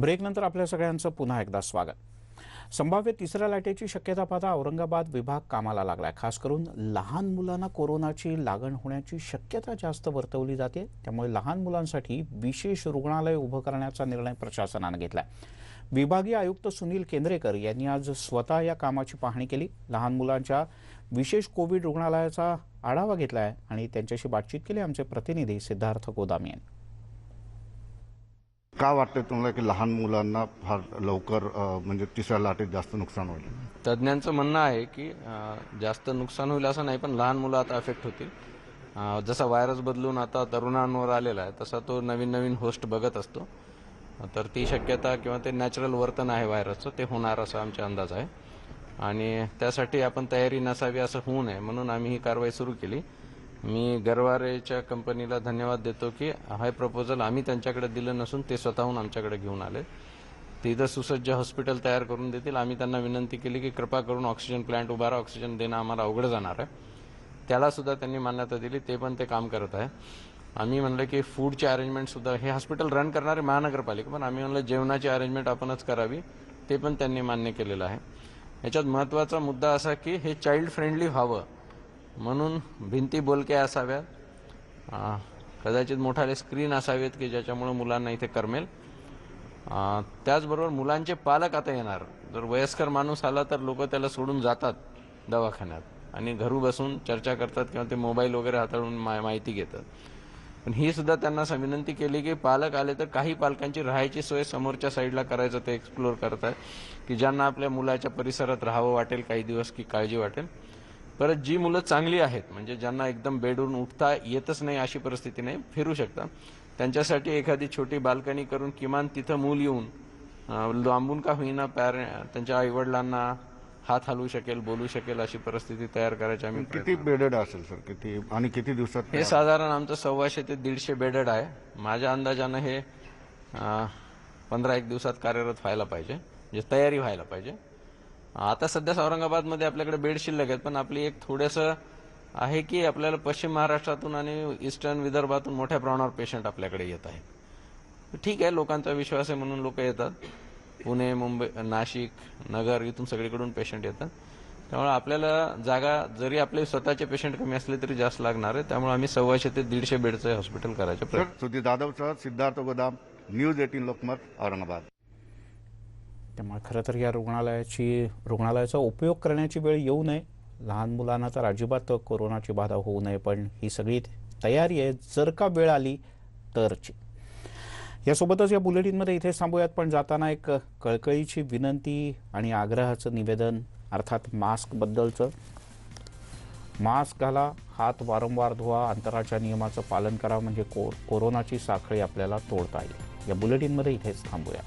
ब्रेकनंतर आपल्या सगळ्यांचं पुन्हा एकदा स्वागत. संभाव्य तिसऱ्या लाटेची शक्यता पाहता औरंगाबाद विभाग कामाला लागलाय. खास करून लहान मुलांना कोरोनाची लागण होण्याची शक्यता जास्त वर्तवली जाते. त्यामुळे लहान मुलांसाठी विशेष रुग्णालय उभं करण्याचा निर्णय प्रशासनानं घेतलाय. विभागीय आयुक्त सुनील केंद्रेकर यांनी आज स्वतः या कामाची पाहणी केली. लहान मुलांच्या विशेष कोविड रुग्णालयाचा आढावा घेतलाय आणि त्यांच्याशी बातचीत केली. आमचे प्रतिनिधी सिद्धार्थ गोदाम यांनी. का वाटतं तुम्हाला की लहान मुलांना फार लवकर म्हणजे तिसऱ्या लाटेत जास्त नुकसान होईल? तज्ज्ञांचं म्हणणं आहे की जास्त नुकसान होईल असं नाही पण लहान मुलं आता अफेक्ट होतील. जसा व्हायरस बदलून आता तरुणांवर आलेला आहे तसा तो नवीन नवीन होस्ट बघत असतो. तर ती शक्यता किंवा ते नॅचरल वर्तन आहे व्हायरसचं ते होणार असा आमचा अंदाज आहे. आणि त्यासाठी आपण तयारी नसावी असं होऊ नये म्हणून आम्ही ही कारवाई सुरू केली. मी गरवारेच्या कंपनीला धन्यवाद देतो की हा प्रपोजल आम्ही त्यांच्याकडे दिलं नसून ते स्वतःहून आमच्याकडे घेऊन आले. ते इथं सुसज्ज हॉस्पिटल तयार करून देतील. आम्ही त्यांना विनंती केली की कृपा करून ऑक्सिजन प्लांट उभारा ऑक्सिजन देणं आम्हाला अवघड जाणार आहे. त्याला सुद्धा त्यांनी मान्यता दिली ते पण ते काम करत आहे. आम्ही म्हणलं की फूडचे अरेंजमेंट सुद्धा हे हॉस्पिटल रन करणारे महानगरपालिका पण आम्ही म्हणलं जेवणाची अरेंजमेंट आपणच करावी ते पण त्यांनी मान्य केलेलं आहे. याच्यात महत्त्वाचा मुद्दा असा की हे चाइल्ड फ्रेंडली व्हावं. म्हणून भिंती बोलक्या असाव्यात. कदाचित मोठाले स्क्रीन असावेत की ज्याच्यामुळे मुलांना इथे करमेल. त्याचबरोबर मुलांचे पालक आता येणार. जर वयस्कर माणूस आला तर लोक त्याला सोडून जातात दवाखान्यात आणि घरू बसून चर्चा करतात किंवा ते मोबाईल वगैरे हाताळून मा- माहिती घेतात. पण ही सुद्धा त्यांना असं विनंती केली की पालक आले तर काही पालकांची राहायची सोय समोरच्या साईडला करायचं ते एक्सप्लोर करतायत. की ज्यांना आपल्या मुलाच्या परिसरात राहावं वाटेल काही दिवस की काळजी वाटेल. परत जी मुलं चांगली आहेत म्हणजे ज्यांना एकदम बेडवरून उठता येतच नाही अशी परिस्थिती नाही फिरू शकतात. त्यांच्यासाठी एखादी छोटी बाल्कनी करून किमान तिथं मूल येऊन लांबून का होईना पॅरे त्यांच्या आईवडिलांना हात हलवू शकेल बोलू शकेल अशी परिस्थिती तयार करायची आम्ही किती बेडेड असेल सर? किती आणि किती दिवसात हे साधारण आमचं सव्वाशे ते दीडशे बेडेड आहे. माझ्या अंदाजानं हे पंधरा एक दिवसात कार्यरत व्हायला पाहिजे म्हणजे तयारी व्हायला पाहिजे. आता सध्या औरंगाबादमध्ये आपल्याकडे बेड शिल्लक आहेत पण आपली एक थोडंसं आहे की आपल्याला पश्चिम महाराष्ट्रातून आणि ईस्टर्न विदर्भातून मोठ्या प्रमाणावर पेशंट आपल्याकडे येत आहेत. ठीक आहे लोकांचा विश्वास आहे म्हणून लोक येतात. पुणे मुंबई नाशिक नगर इथून सगळीकडून पेशंट येतात. त्यामुळे आपल्याला जागा जरी आपले स्वतःचे पेशंट कमी असले तरी जास्त लागणार आहे. त्यामुळे आम्ही सव्वाशे ते दीडशे बेडचं हॉस्पिटल करायचं सुधीर जाधवसह सिद्धार्थ गोदाम न्यूज एटीन लोकमत औरंगाबाद. त्यामुळे खरं तर या रुग्णालयाची रुग्णालयाचा उपयोग करण्याची वेळ येऊ नये. लहान मुलांना तर अजिबात कोरोनाची बाधा होऊ नये पण ही सगळी तयारी आहे. जर का वेळ आली तरची. यासोबतच या बुलेटिनमध्ये इथेच थांबूयात पण जाताना एक कळकळीची विनंती आणि आग्रहाचं निवेदन अर्थात मास्कबद्दलचं मास्क घाला हात वारंवार धुवा अंतराच्या नियमाचं पालन करा म्हणजे को कोरोनाची साखळी आपल्याला तोडता येईल. या बुलेटिनमध्ये इथेच थांबूया.